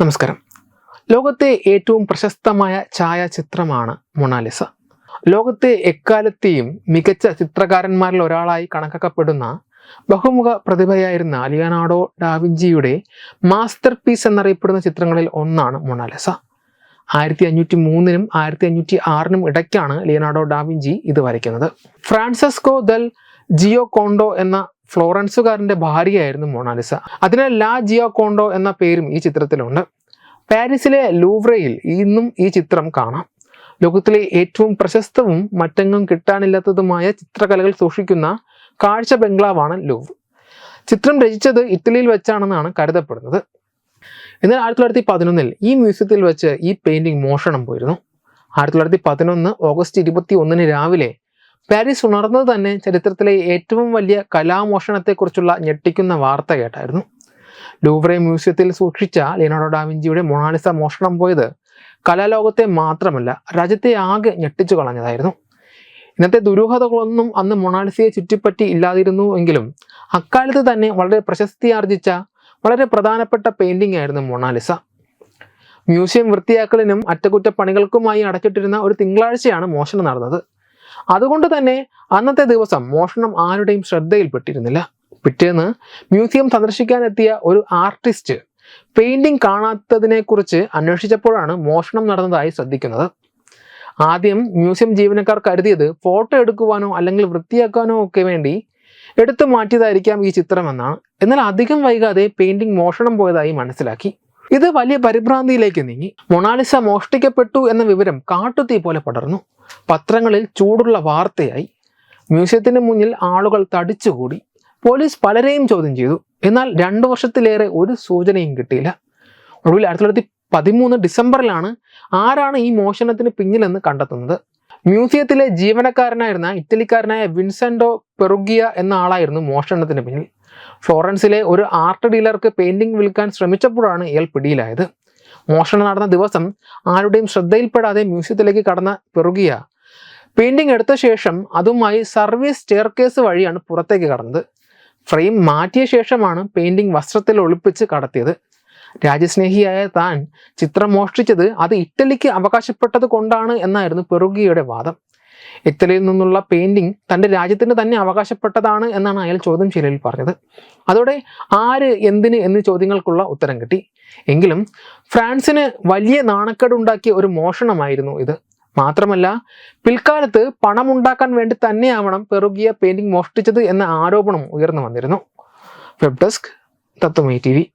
നമസ്കാരം. ലോകത്തെ ഏറ്റവും പ്രശസ്തമായ ഛായാചിത്രമാണ് മൊണാലിസ. ലോകത്തെ എക്കാലത്തെയും മികച്ച ചിത്രകാരന്മാരിൽ ഒരാളായി കണക്കാക്കപ്പെടുന്ന ബഹുമുഖ പ്രതിഭയായിരുന്ന ലിയനാർഡോ ഡാവിഞ്ചിയുടെ മാസ്റ്റർ പീസ് എന്നറിയപ്പെടുന്ന ചിത്രങ്ങളിൽ ഒന്നാണ് മൊണാലിസ. ആയിരത്തി അഞ്ഞൂറ്റി മൂന്നിനും ആയിരത്തി അഞ്ഞൂറ്റി ആറിനും ഇടയ്ക്കാണ് ലിയനാർഡോ ഡാവിഞ്ചി ഇത് വരയ്ക്കുന്നത്. ഫ്രാൻസിസ്കോ ദൽ ജിയോ കോണ്ടോ എന്ന ഫ്ലോറൻസുകാരന്റെ ഭാര്യയായിരുന്നു മൊണാലിസ. അതിനാൽ ലാ ജിയാക്കോണ്ടോ കോണ്ടോ എന്ന പേരും ഈ ചിത്രത്തിലുണ്ട്. പാരീസിലെ ലൂവ്രയിൽ ഇന്നും ഈ ചിത്രം കാണാം. ലോകത്തിലെ ഏറ്റവും പ്രശസ്തവും മറ്റെങ്ങും കിട്ടാനില്ലാത്തതുമായ ചിത്രകലകൾ സൂക്ഷിക്കുന്ന കാഴ്ച ബംഗ്ലാവാണ് ലൂവ് ചിത്രം രചിച്ചത് ഇറ്റലിയിൽ വെച്ചാണെന്നാണ് കരുതപ്പെടുന്നത്. എന്നാൽ ആയിരത്തി തൊള്ളായിരത്തി പതിനൊന്നിൽ ഈ മ്യൂസിയത്തിൽ വെച്ച് ഈ പെയിന്റിംഗ് മോഷണം പോയിരുന്നു. ആയിരത്തി തൊള്ളായിരത്തി പതിനൊന്ന് ഓഗസ്റ്റ് ഇരുപത്തി ഒന്നിന് രാവിലെ പാരീസ് ഉണർന്നത് തന്നെ ചരിത്രത്തിലെ ഏറ്റവും വലിയ കലാമോഷണത്തെക്കുറിച്ചുള്ള ഞെട്ടിക്കുന്ന വാർത്ത കേട്ടായിരുന്നു. ലൂവ്രെ മ്യൂസിയത്തിൽ സൂക്ഷിച്ച ലിയനാർഡോ ഡാവിഞ്ചിയുടെ മൊണാലിസ മോഷണം പോയത് കലാലോകത്തെ മാത്രമല്ല രാജ്യത്തെ ആകെ ഞെട്ടിച്ചു കളഞ്ഞതായിരുന്നു. ഇന്നത്തെ ദുരൂഹതകളൊന്നും അന്ന് മൊണാലിസയെ ചുറ്റിപ്പറ്റി ഇല്ലാതിരുന്നു എങ്കിലും അക്കാലത്ത് തന്നെ വളരെ പ്രശസ്തി ആർജിച്ച വളരെ പ്രധാനപ്പെട്ട പെയിന്റിംഗ് ആയിരുന്നു മൊണാലിസ. മ്യൂസിയം വൃത്തിയാക്കലിനും അറ്റകുറ്റപ്പണികൾക്കുമായി അടച്ചിട്ടിരുന്ന ഒരു തിങ്കളാഴ്ചയാണ് മോഷണം നടന്നത്. അതുകൊണ്ട് തന്നെ അന്നത്തെ ദിവസം മോഷണം ആരുടെയും ശ്രദ്ധയിൽപ്പെട്ടിരുന്നില്ല. പിറ്റേന്ന് മ്യൂസിയം സന്ദർശിക്കാനെത്തിയ ഒരു ആർട്ടിസ്റ്റ് പെയിന്റിംഗ് കാണാത്തതിനെക്കുറിച്ച് അന്വേഷിച്ചപ്പോഴാണ് മോഷണം നടന്നതായി ശ്രദ്ധിക്കുന്നത്. ആദ്യം മ്യൂസിയം ജീവനക്കാർ കരുതിയത് ഫോട്ടോ എടുക്കുവാനോ അല്ലെങ്കിൽ വൃത്തിയാക്കാനോ ഒക്കെ വേണ്ടി എടുത്തു മാറ്റിയതായിരിക്കാം ഈ ചിത്രമെന്നാണ്. എന്നാൽ അധികം വൈകാതെ പെയിന്റിംഗ് മോഷണം പോയതായി മനസ്സിലാക്കി. ഇത് വലിയ പരിഭ്രാന്തിയിലേക്ക് നീങ്ങി. മൊണാലിസ മോഷ്ടിക്കപ്പെട്ടു എന്ന വിവരം കാട്ടുതീ പോലെ പടർന്നു. പത്രങ്ങളിൽ ചൂടുള്ള വാർത്തയായി. മ്യൂസിയത്തിന് മുന്നിൽ ആളുകൾ തടിച്ചുകൂടി. പോലീസ് പലരെയും ചോദ്യം ചെയ്തു. എന്നാൽ രണ്ടു വർഷത്തിലേറെ ഒരു സൂചനയും കിട്ടിയില്ല. ഒടുവിൽ ആയിരത്തി തൊള്ളായിരത്തി പതിമൂന്ന് ഡിസംബറിലാണ് ആരാണ് ഈ മോഷണത്തിന് പിന്നിലെന്ന് കണ്ടെത്തുന്നത്. മ്യൂസിയത്തിലെ ജീവനക്കാരനായിരുന്ന ഇറ്റലിക്കാരനായ വിൻസെന്റോ പെറുഗിയ എന്ന ആളായിരുന്നു മോഷണത്തിന് പിന്നിൽ. ഫ്ലോറൻസിലെ ഒരു ആർട്ട് ഡീലർക്ക് പെയിന്റിംഗ് വിൽക്കാൻ ശ്രമിച്ചപ്പോഴാണ് ഇയാൾ പിടിയിലായത്. മോഷണം നടന്ന ദിവസം ആരുടെയും ശ്രദ്ധയിൽപ്പെടാതെ മ്യൂസിയത്തിലേക്ക് കടന്ന പെറുകിയ പെയിന്റിംഗ് എടുത്ത ശേഷം അതുമായി സർവീസ് സ്റ്റെയർകേസ് വഴിയാണ് പുറത്തേക്ക് കടന്നത്. ഫ്രെയിം മാറ്റിയ ശേഷമാണ് പെയിന്റിംഗ് വസ്ത്രത്തിൽ ഒളിപ്പിച്ച് കടത്തിയത്. രാജ്യസ്നേഹിയായ താൻ ചിത്രം മോഷ്ടിച്ചത് അത് ഇറ്റലിക്ക് അവകാശപ്പെട്ടത് കൊണ്ടാണ് എന്നായിരുന്നു പെറുഗിയുടെ വാദം. ഇറ്റലിയിൽ നിന്നുള്ള പെയിന്റിംഗ് തന്റെ രാജ്യത്തിന് തന്നെ അവകാശപ്പെട്ടതാണ് എന്നാണ് അയാൾ ചോദ്യം ചെയ്യലിൽ പറഞ്ഞത്. അതോടെ ആര് എന്തിന് എന്നീ ചോദ്യങ്ങൾക്കുള്ള ഉത്തരം കിട്ടി. എങ്കിലും ഫ്രാൻസിന് വലിയ നാണക്കേടുണ്ടാക്കിയ ഒരു മോഷണമായിരുന്നു ഇത്. മാത്രമല്ല പിൽക്കാലത്ത് പണമുണ്ടാക്കാൻ വേണ്ടി തന്നെയാവണം പെറുകിയ പെയിന്റിംഗ് മോഷ്ടിച്ചത് എന്ന ആരോപണം ഉയർന്നു വന്നിരുന്നു. Web desk തത്വമേ T